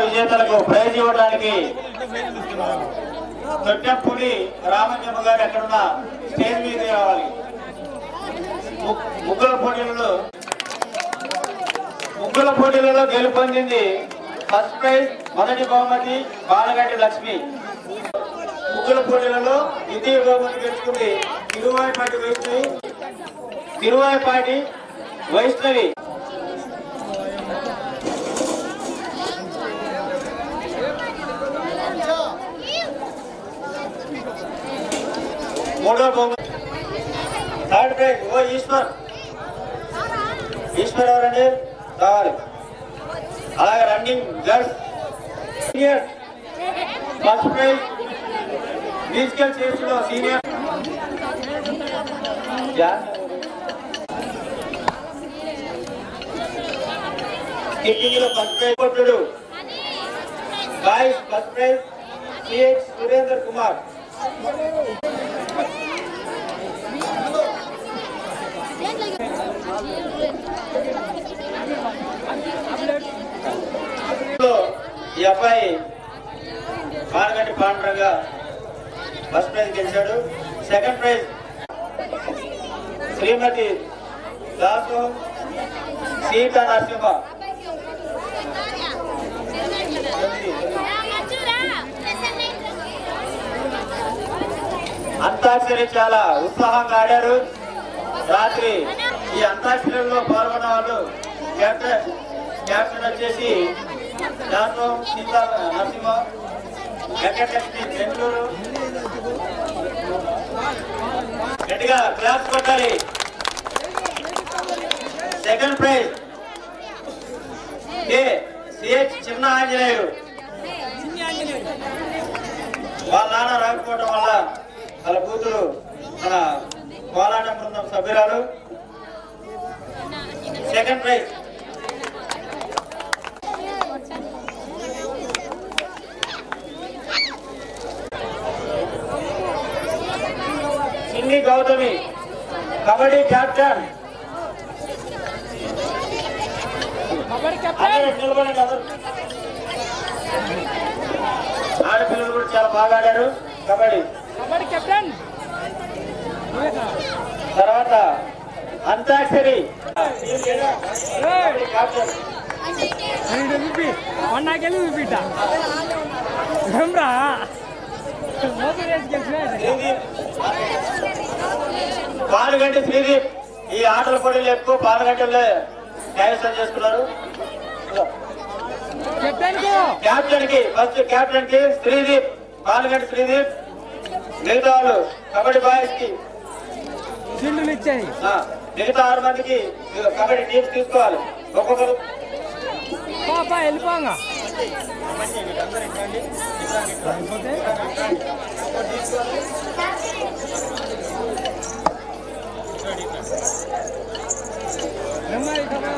విజేతలకు ప్రైజ్ ఇవ్వడానికి తొట్టెపూడి రామజమ్మ గారు ఎక్కడున్న స్టేజ్ మీద రావాలి. ముగ్గుల పోటీలలో ముగ్గుల పోటీలలో గెలుపొందింది ఫస్ట్ ప్రైజ్ మొదటి బహుమతి బాలగడ్డి లక్ష్మి. ముగ్గుల పోటీలలో ద్వితీయ బహుమతి గెలుచుకుంది తిరువాయిపాటి వైష్ణవి తిరువాయపాటి వైష్ణవి. మూడో బహుమతి థర్డ్ ప్రైజ్ ఓ ఈశ్వర్ ఈశ్వర్ ఎవరండి రావాలి అలాగే running girls senior first prize musical chairs లో సీనియర్ స్కిప్పింగ్ లో ఫస్ట్ ప్రైజ్ కొట్టుడు boys first prize CH Surender Kumar ఈ అబ్బాయి పానగంటి పాండ్రంగా ఫస్ట్ ప్రైజ్ గెలిచాడు. Second prize Shrimati Dasu Seetha Narasimha. Antakshari చాలా ఉత్సాహంగా ఆడారు. రాత్రి ఈ అంతాక్షరిలో పాల్గొన్న వాళ్ళు క్యాప్టెన్ క్యాప్టెన్ వచ్చేసి దాంట్లో సీతా నరసింహ వెంకటలక్ష్మి బెంగళూరు. గట్టిగా క్లాస్ కొట్టాలి. Second prize. ఏ సిహెచ్ చిన్న ఆంజనేయుడు వాళ్ళ నాన్న రాకపోవడం వల్ల వాళ్ళ కూతురు మన కోలాట బృందం సభ్యురాలు. సెకండ్ ప్రైజ్ చిన్ని గౌతమి కబడ్డీ నిలబడండి అందరూ. ఆడపిల్లలు కూడా చాలా బాగా ఆడారు కబడ్డీ అంతాక్షరి కబడ్డీ కెప్టెన్ రెండు విప్పి వన్ నాకెళ్ళి విప్పిట ఏమ్రా మోసం వేసి గెలిచిన శ్రీదీప్. పాలుగంటి శ్రీదీప్ ఈ ఆటల పోటీలు ఎక్కువ పాలుగంటలే కైవసం చేసుకున్నారు. క్యాప్టెన్కి ఫస్ట్ క్యాప్టెన్కి శ్రీదీప్ పాలుగంటి శ్రీదీప్. మిగతా వాళ్ళు కబడ్డీ బాయ్స్కి. ఇచ్చాయి. మిగతా ఆరు మందికి కబడ్డీ టీమ్స్ తీసుకోవాలి. ఒక్కొక్కరు పాప వెళ్ళిపోంగా. నెమ్మది కదా.